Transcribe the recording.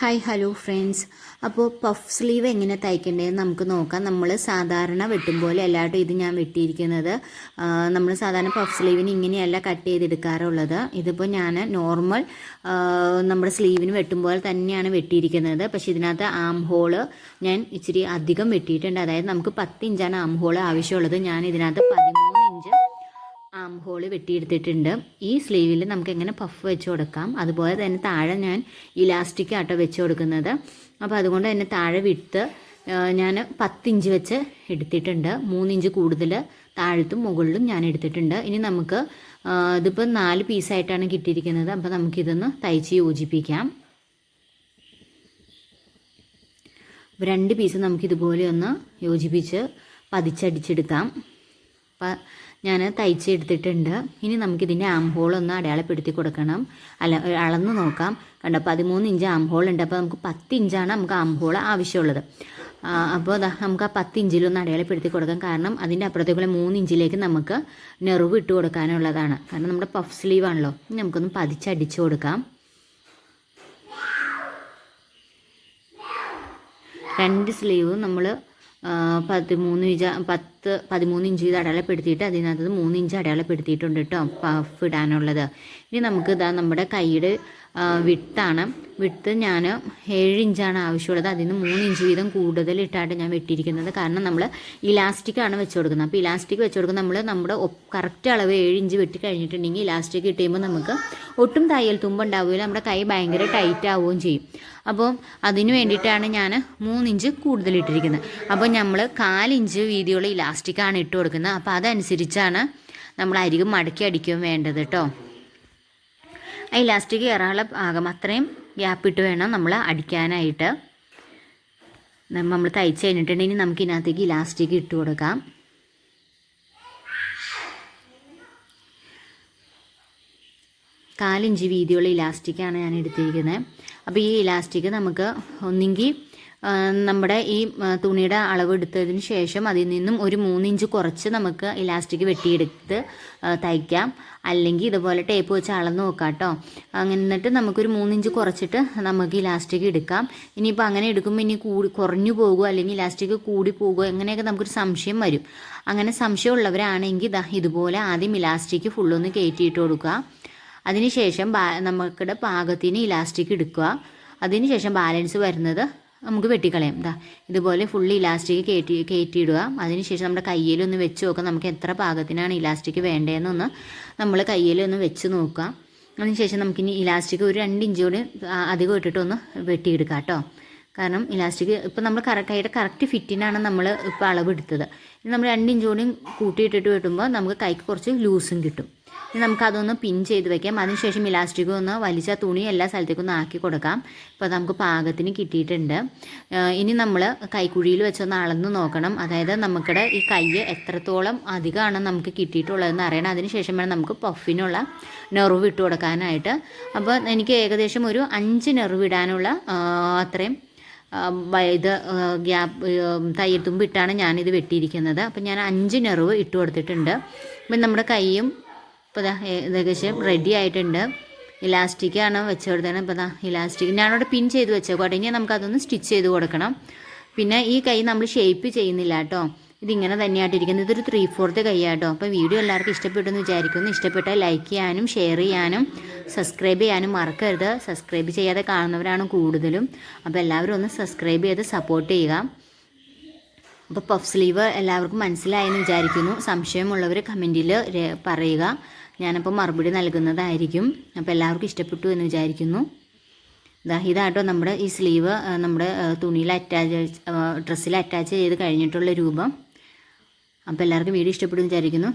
Hi hello friends അപ്പോൾ puff sleeve എങ്ങനെ തയ്ക്കേണ്ടതെന്ന് നമുക്ക് നോക്കാം. നമ്മൾ സാധാരണ വെട്ടും പോലെ അല്ലാട്ടോ ഇത് ഞാൻ വെട്ടിയിരിക്കുന്നത്. നമ്മൾ സാധാരണ പഫ് സ്ലീവിന് ഇങ്ങനെയല്ല കട്ട് ചെയ്തെടുക്കാറുള്ളത്. ഇതിപ്പോൾ ഞാൻ നോർമൽ നമ്മുടെ സ്ലീവിന് വെട്ടും പോലെ തന്നെയാണ് വെട്ടിയിരിക്കുന്നത്. പക്ഷേ ഇതിനകത്ത് ആം ഹോൾ ഞാൻ ഇച്ചിരി അധികം വെട്ടിയിട്ടുണ്ട്. അതായത് നമുക്ക് പത്ത് ഇഞ്ചാണ് ആം ഹോൾ ആവശ്യമുള്ളത്. ഞാൻ ഇതിനകത്ത് പതിമൂന്ന് ആം ഹോൾ വെട്ടിയെടുത്തിട്ടുണ്ട്. ഈ സ്ലീവിൽ നമുക്ക് എങ്ങനെ പഫ് വെച്ച് കൊടുക്കാം. അതുപോലെ തന്നെ താഴെ ഞാൻ ഇലാസ്റ്റിക് ആട്ടോ വെച്ച് കൊടുക്കുന്നത്. അപ്പോൾ അതുകൊണ്ട് തന്നെ താഴെ വിട്ട് ഞാൻ പത്തിഞ്ച് വെച്ച് എടുത്തിട്ടുണ്ട്. മൂന്നിഞ്ച് കൂടുതൽ താഴത്തും മുകളിലും ഞാൻ എടുത്തിട്ടുണ്ട്. ഇനി നമുക്ക് ഇതിപ്പോൾ നാല് പീസായിട്ടാണ് കിട്ടിയിരിക്കുന്നത്. അപ്പോൾ നമുക്കിതൊന്ന് തയ്ച്ച് യോജിപ്പിക്കാം. രണ്ട് പീസ് നമുക്കിതുപോലെ ഒന്ന് യോജിപ്പിച്ച് പതിച്ചടിച്ചെടുക്കാം. അപ്പം ഞാൻ തയ്ച്ചെടുത്തിട്ടുണ്ട് ഇനി നമുക്കിതിന്റെ ആം ഹോൾ ഒന്ന് അടയാളപ്പെടുത്തി കൊടുക്കണം. അല്ല അളന്ന് നോക്കാം. കണ്ടോ പതിമൂന്ന് ഇഞ്ച് ആം ഹോൾ ഉണ്ട്. അപ്പോൾ നമുക്ക് പത്ത് ഇഞ്ചാണ് നമുക്ക് ആം ഹോൾ ആവശ്യമുള്ളത്. അപ്പോൾ നമുക്ക് ആ പത്ത് ഇഞ്ചിലൊന്ന് അടയാളപ്പെടുത്തി കൊടുക്കാം. കാരണം അതിന്റെ അപ്പുറത്തേക്കുള്ള മൂന്ന് ഇഞ്ചിലേക്ക് നമുക്ക് നെറിവ് ഇട്ട് കൊടുക്കാനുള്ളതാണ്. കാരണം നമ്മുടെ പഫ് സ്ലീവ് ആണല്ലോ. നമുക്കൊന്ന് പതിച്ചടിച്ച് കൊടുക്കാം. രണ്ട് സ്ലീവും നമ്മൾ പതിമൂന്ന് ഇഞ്ച് പത്ത് പതിമൂന്ന് ഇഞ്ച് ഇത് അടയാളപ്പെടുത്തിയിട്ട് അതിനകത്ത് മൂന്ന് ഇഞ്ച് അടയാളപ്പെടുത്തിയിട്ടുണ്ട് കേട്ടോ പഫ് ഇടാനുള്ളത് ഇനി നമുക്ക് ഇതാ നമ്മുടെ കൈയുടെ വിട്ടാണ് വിട്ട് ഞാൻ ഏഴ് ഇഞ്ചാണ് ആവശ്യമുള്ളത്. അതിൽ നിന്ന് മൂന്ന് ഇഞ്ച് വീതം കൂടുതൽ ഇട്ടായിട്ട് ഞാൻ വെട്ടിയിരിക്കുന്നത്. കാരണം നമ്മൾ ഇലാസ്റ്റിക്കാണ് വെച്ച് കൊടുക്കുന്നത്. അപ്പോൾ ഇലാസ്റ്റിക് വെച്ച് കൊടുക്കുന്നത് നമ്മൾ നമ്മുടെ കറക്റ്റ് അളവ് ഏഴ് ഇഞ്ച് വെട്ടി കഴിഞ്ഞിട്ടുണ്ടെങ്കിൽ ഇലാസ്റ്റിക് കിട്ടിയുമ്പോൾ നമുക്ക് ഒട്ടും തയ്യൽ തുമ്പുണ്ടാവുകയില്ല നമ്മുടെ കൈ ഭയങ്കര ടൈറ്റ് ആവുകയും ചെയ്യും. അപ്പോൾ അതിന് വേണ്ടിയിട്ടാണ് ഞാൻ മൂന്നിഞ്ച് കൂടുതലിട്ടിരിക്കുന്നത്. അപ്പോൾ നമ്മൾ കാലിഞ്ച് വീതിയുള്ള ഇലാസ്റ്റിക്കാണ് ഇട്ട് കൊടുക്കുന്നത്. അപ്പോൾ അതനുസരിച്ചാണ് നമ്മൾ അരികും മടക്കി അടിക്കുകയും വേണ്ടത് കേട്ടോ. ആ ഇലാസ്റ്റിക് കയറാനുള്ള ഭാഗം അത്രയും ഗ്യാപ്പിട്ട് വേണം നമ്മൾ അടിക്കാനായിട്ട്. നമ്മൾ തയ്ച്ച് കഴിഞ്ഞിട്ടുണ്ടെങ്കിൽ നമുക്ക് ഇതിനകത്തേക്ക് ഇലാസ്റ്റിക് ഇട്ട് കൊടുക്കാം. കാലിഞ്ച് വീതിയുള്ള ഇലാസ്റ്റിക്കാണ് ഞാൻ എടുത്തിരിക്കുന്നത്. അപ്പോൾ ഈ ഇലാസ്റ്റിക് നമുക്ക് ഒന്നെങ്കിൽ നമ്മുടെ ഈ തുണിയുടെ അളവ് എടുത്തതിന് ശേഷം അതിൽ നിന്നും ഒരു മൂന്നിഞ്ച് കുറച്ച് നമുക്ക് ഇലാസ്റ്റിക് വെട്ടിയെടുത്ത് തയ്ക്കാം. അല്ലെങ്കിൽ ഇതുപോലെ ടേപ്പ് വെച്ച് അളന്ന് നോക്കാം കേട്ടോ. അങ്ങനെ എന്നിട്ട് നമുക്കൊരു മൂന്നിഞ്ച് കുറച്ചിട്ട് നമുക്ക് ഇലാസ്റ്റിക് എടുക്കാം. ഇനിയിപ്പോൾ അങ്ങനെ എടുക്കുമ്പോൾ ഇനി കൂടി കുറഞ്ഞു പോകുമോ അല്ലെങ്കിൽ ഇലാസ്റ്റിക് കൂടി പോകുമോ എങ്ങനെയൊക്കെ നമുക്കൊരു സംശയം വരും. അങ്ങനെ സംശയമുള്ളവരാണെങ്കിൽ ഇതാ ഇതുപോലെ ആദ്യം ഇലാസ്റ്റിക് ഫുള്ളൊന്ന് കയറ്റിയിട്ട് കൊടുക്കുക. അതിനുശേഷം നമുക്കിടെ പാകത്തിന് ഇലാസ്റ്റിക് എടുക്കുക. അതിനുശേഷം ബാലൻസ് വരുന്നത് നമുക്ക് വെട്ടിക്കളയാം. എന്താ ഇതുപോലെ ഫുള്ള് ഇലാസ്റ്റിക് കയറ്റി കയറ്റിയിടുക. അതിനുശേഷം നമ്മുടെ കയ്യിലൊന്ന് വെച്ച് നോക്കാം നമുക്ക് എത്ര പാകത്തിനാണ് ഇലാസ്റ്റിക് വേണ്ടതെന്നൊന്ന് നമ്മൾ കയ്യിലൊന്ന് വെച്ച് നോക്കുക. അതിനുശേഷം നമുക്കിനി ഇലാസ്റ്റിക് ഒരു രണ്ട് ഇഞ്ച് കൂടി അധികം ഇട്ടിട്ടൊന്ന് വെട്ടിയെടുക്കാം കേട്ടോ. കാരണം ഇലാസ്റ്റിക് ഇപ്പോൾ നമ്മൾ കറക്റ്റ് കൈയുടെ കറക്റ്റ് ഫിറ്റിനാണ് നമ്മൾ ഇപ്പോൾ എടുത്തത് നമ്മൾ രണ്ട് ഇഞ്ച് കൂടി കൂട്ടിയിട്ടിട്ട് വെട്ടുമ്പോൾ നമുക്ക് കൈക്ക് കുറച്ച് ലൂസും കിട്ടും. ഇനി നമുക്കതൊന്ന് പിൻ ചെയ്ത് വെക്കാം. അതിനുശേഷം ഇലാസ്റ്റിക് ഒന്ന് വലിച്ച തുണി എല്ലാ സ്ഥലത്തേക്കും ഒന്ന് ആക്കി കൊടുക്കാം. ഇപ്പോൾ നമുക്ക് പാകത്തിന് കിട്ടിയിട്ടുണ്ട്. ഇനി നമ്മൾ കൈക്കുഴിയിൽ വെച്ചൊന്ന് അളന്ന് നോക്കണം. അതായത് നമുക്കിടെ ഈ കൈ എത്രത്തോളം അധികമാണ് നമുക്ക് കിട്ടിയിട്ടുള്ളതെന്ന് അറിയണം. അതിനുശേഷം വേണം നമുക്ക് പഫിനുള്ള നെറിവ് ഇട്ട് കൊടുക്കാനായിട്ട്. അപ്പോൾ എനിക്ക് ഏകദേശം ഒരു അഞ്ച് നെറിവ് ഇടാനുള്ള അത്രയും ഇത് ഗ്യാപ്പ് തയ്യൽ തുമ്പിട്ടാണ് ഞാനിത് വെട്ടിയിരിക്കുന്നത്. അപ്പം ഞാൻ അഞ്ച് നെറിവ് ഇട്ട് കൊടുത്തിട്ടുണ്ട്. അപ്പം നമ്മുടെ കൈയും ഇപ്പോൾ ഇതാ ഏകദേശം റെഡി ആയിട്ടുണ്ട്. ഇലാസ്റ്റിക്കാണ് വെച്ച് കൊടുത്തത് ഇപ്പോൾ ഇതാ ഇലാസ്റ്റിക് ഞാനവിടെ പിൻ ചെയ്ത് വെച്ചേക്കോട്ടെ ഇനി നമുക്ക് നമുക്കതൊന്ന് സ്റ്റിച്ച് ചെയ്ത് കൊടുക്കണം. പിന്നെ ഈ കൈ നമ്മൾ ഷേപ്പ് ചെയ്യുന്നില്ല കേട്ടോ. ഇതിങ്ങനെ തന്നെയായിട്ടിരിക്കുന്നത്. ഇതൊരു ത്രീ ഫോർത്ത് കൈയാട്ടോ അപ്പോൾ വീഡിയോ എല്ലാവർക്കും ഇഷ്ടപ്പെട്ടെന്ന് വിചാരിക്കുന്നു. ഇഷ്ടപ്പെട്ടാൽ ലൈക്ക് ചെയ്യാനും ഷെയർ ചെയ്യാനും സബ്സ്ക്രൈബ് ചെയ്യാനും മറക്കരുത്. സബ്സ്ക്രൈബ് ചെയ്യാതെ കാണുന്നവരാണ് കൂടുതലും. അപ്പോൾ എല്ലാവരും ഒന്ന് സബ്സ്ക്രൈബ് ചെയ്ത് സപ്പോർട്ട് ചെയ്യുക. അപ്പോൾ പഫ് സ്ലീവ് എല്ലാവർക്കും മനസ്സിലായെന്ന് വിചാരിക്കുന്നു. സംശയമുള്ളവർ കമന്റിൽ പറയുക. ഞാനപ്പോൾ മറുപടി നൽകുന്നതായിരിക്കും. അപ്പോൾ എല്ലാവർക്കും ഇഷ്ടപ്പെട്ടു എന്ന് വിചാരിക്കുന്നു. ഇതാ ഇതാട്ടോ നമ്മുടെ ഈ സ്ലീവ് നമ്മുടെ തുണിയിൽ അറ്റാച്ച് ഡ്രസ്സിൽ അറ്റാച്ച് ചെയ്ത് കഴിഞ്ഞിട്ടുള്ള രൂപം. അപ്പോൾ എല്ലാവർക്കും വീഡിയോ ഇഷ്ടപ്പെടുമെന്ന് വിചാരിക്കുന്നു.